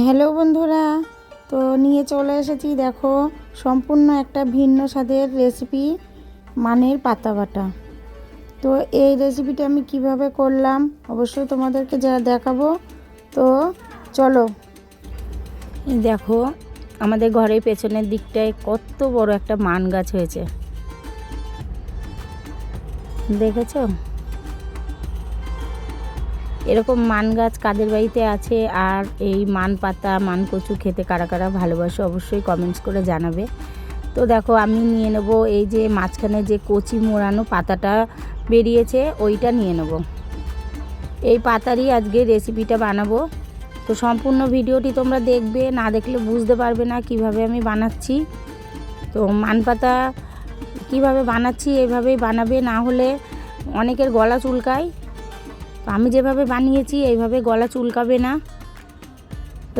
Hello বন্ধুরা, তো নিয়ে চলে এসেছি দেখো সম্পূর্ণ একটা ভিন্ন স্বাদের রেসিপি মানের পাতা বাটা। তো এই রেসিপিটা আমি কীভাবে করলাম অবশ্যই তোমাদেরকে যা দেখাবো। তো চলো। দেখো, আমাদের ঘরের পেছনের দিকটায় কত বড় একটা মান গাছ হয়েছে। দেখেছ? এরকম মান গাছ কাদের বাড়িতে আছে আর এই মান পাতা, মান কচু খেতে কারা কারা ভালোবাসো অবশ্যই কমেন্টস করে জানাবে। তো দেখো আমি নিয়ে নেব এই যে মাঝখানে যে কচি মোড়ানো পাতাটা বেরিয়েছে, ওইটা নিয়ে নেব। এই পাতারই আজকে রেসিপিটা বানাবো। তো সম্পূর্ণ ভিডিওটি তোমরা দেখবে, না দেখলে বুঝতে পারবে না কীভাবে আমি বানাচ্ছি। তো মান পাতা কীভাবে বানাচ্ছি, এভাবেই বানাবে, না হলে অনেকের গলা চুলকায়। আমি যেভাবে বানিয়েছি, এইভাবে গলা চুলকাবে না।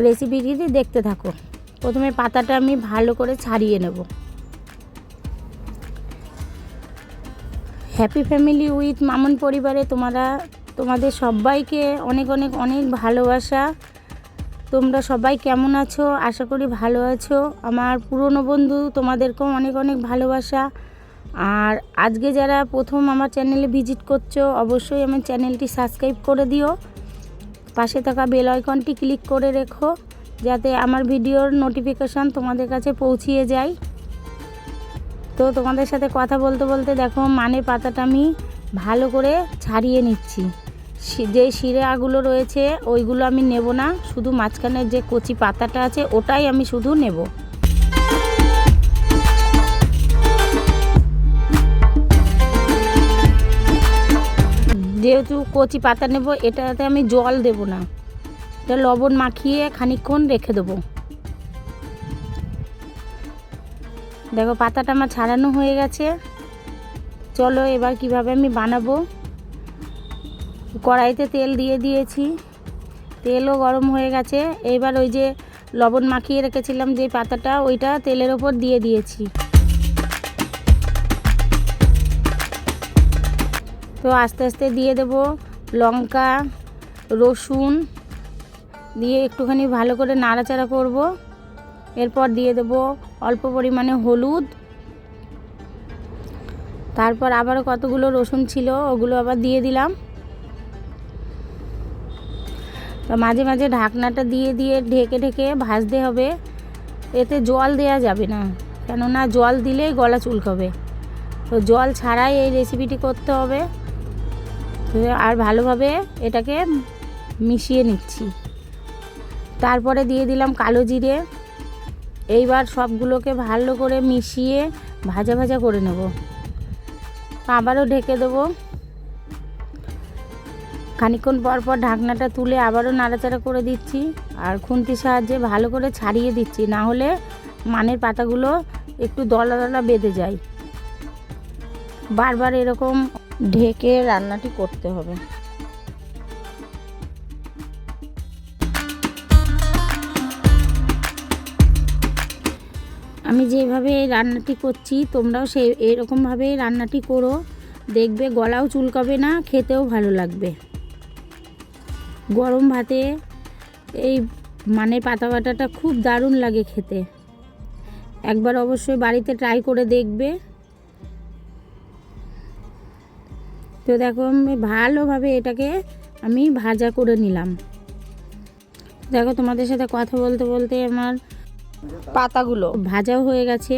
রেসিপিটি দেখতে থাকো, প্রথমে পাতাটা আমি ভালো করে ছাড়িয়ে নেব। হ্যাপি ফ্যামিলি উইথ মামন পরিবারে তোমরা, তোমাদের সবাইকে অনেক অনেক অনেক ভালোবাসা। তোমরা সবাই কেমন আছো? আশা করি ভালো আছো। আমার পুরনো বন্ধু তোমাদেরকেও অনেক অনেক ভালোবাসা। আর আজকে যারা প্রথম আমার চ্যানেলে ভিজিট করছ, অবশ্যই আমার চ্যানেলটি সাবস্ক্রাইব করে দিও। পাশে থাকা বেল আইকনটি ক্লিক করে রেখো, যাতে আমার ভিডিওর নোটিফিকেশান তোমাদের কাছে পৌঁছিয়ে যায়। তো তোমাদের সাথে কথা বলতে বলতে দেখো মানে পাতাটা আমি ভালো করে ছাড়িয়ে নিচ্ছি। যে শিরাগুলো রয়েছে, ওইগুলো আমি নেব না, শুধু মাঝখানের যে কচি পাতাটা আছে, ওটাই আমি শুধু নেব। যেহেতু কচি পাতা নেব, এটাতে আমি জল দেব না। এটা লবণ মাখিয়ে খানিকক্ষণ রেখে দেবো। দেখো, পাতাটা আমার ছাড়ানো হয়ে গেছে। চলো, এবার কীভাবে আমি বানাবো? কড়াইতে তেল দিয়ে দিয়েছি। তেলও গরম হয়ে গেছে। এবার ওই যে লবণ মাখিয়ে রেখেছিলাম যে পাতাটা, ওইটা তেলের ওপর দিয়ে দিয়েছি। তো আস্তে আস্তে দিয়ে দেব লঙ্কা, রসুন, দিয়ে একটুখানি ভালো করে নাড়াচাড়া করব। এরপর দিয়ে দেব অল্প পরিমাণে হলুদ। তারপর আবারও কতগুলো রসুন ছিল ওগুলো আবার দিয়ে দিলাম। তো মাঝে মাঝে ঢাকনাটা দিয়ে দিয়ে ঢেকে ঢেকে ভাজতে হবে। এতে জল দেয়া যাবে না, কেননা জল দিলেই গলা চুলকাবে। তো জল ছাড়াই এই রেসিপিটি করতে হবে। আর ভালোভাবে এটাকে মিশিয়ে নিচ্ছি। তারপরে দিয়ে দিলাম কালো জিরে। এইবার সবগুলোকে ভালো করে মিশিয়ে ভাজা ভাজা করে নেব। আবারও ঢেকে দেবো। খানিকক্ষণ পর পর ঢাকনাটা তুলে আবারও নাড়াচাড়া করে দিচ্ছি আর খুন্তির সাহায্যে ভালো করে ছাড়িয়ে দিচ্ছি। না হলে মানের পাতাগুলো একটু দলা দলা বেঁধে যায়। বারবার এরকম ঢেকে রান্নাটি করতে হবে। আমি যেভাবে রান্নাটি করছি, তোমরাও সে এরকমভাবে রান্নাটি করো। দেখবে গলাও চুলকাবে না, খেতেও ভালো লাগবে। গরম ভাতে এই মানে পাতা বাটাটা খুব দারুণ লাগে খেতে। একবার অবশ্যই বাড়িতে ট্রাই করে দেখবে। তো দেখো আমি ভালোভাবে এটাকে আমি ভাজা করে নিলাম। দেখো তোমাদের সাথে কথা বলতে বলতে আমার পাতাগুলো। ভাজাও হয়ে গেছে।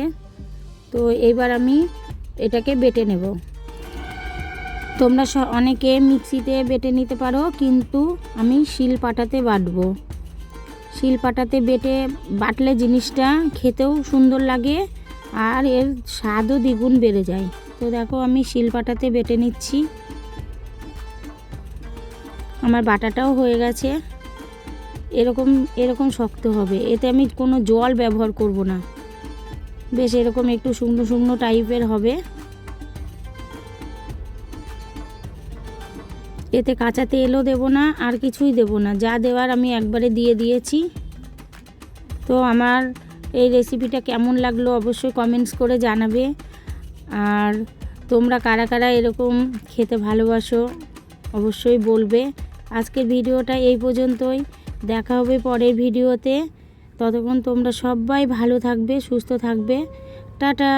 তো এবার আমি এটাকে বেটে নেব। তোমরা অনেকে মিক্সিতে বেটে নিতে পারো কিন্তু আমি শিল পাটাতে বাটবো। শিল পাটাতে বেটে বাটলে জিনিসটা খেতেও সুন্দর লাগে আর এর স্বাদও দ্বিগুণ বেড়ে যায়। তো দেখো আমি শিল পাটাতে বেটে নিচ্ছি। আমার বাটাটাও হয়ে গেছে। এরকম এরকম শক্ত হবে। এতে আমি কোনো জল ব্যবহার করব না। বেশ, এরকম একটু শুকনো শুকনো টাইপের হবে। এতে কাঁচা তেলও দেবো না, আর কিছুই দেবো না। যা দেওয়ার আমি একবারে দিয়ে দিয়েছি। তো আমার এই রেসিপিটা কেমন লাগল অবশ্যই কমেন্টস করে জানাবে। আর তোমরা কারা কারা এরকম খেতে ভালোবাসো অবশ্যই বলবে। আজকের ভিডিওটা এই পর্যন্তই। দেখা হবে পরের ভিডিওতে। ততক্ষণ তোমরা সবাই ভালো থাকবে, সুস্থ থাকবে। টাটা!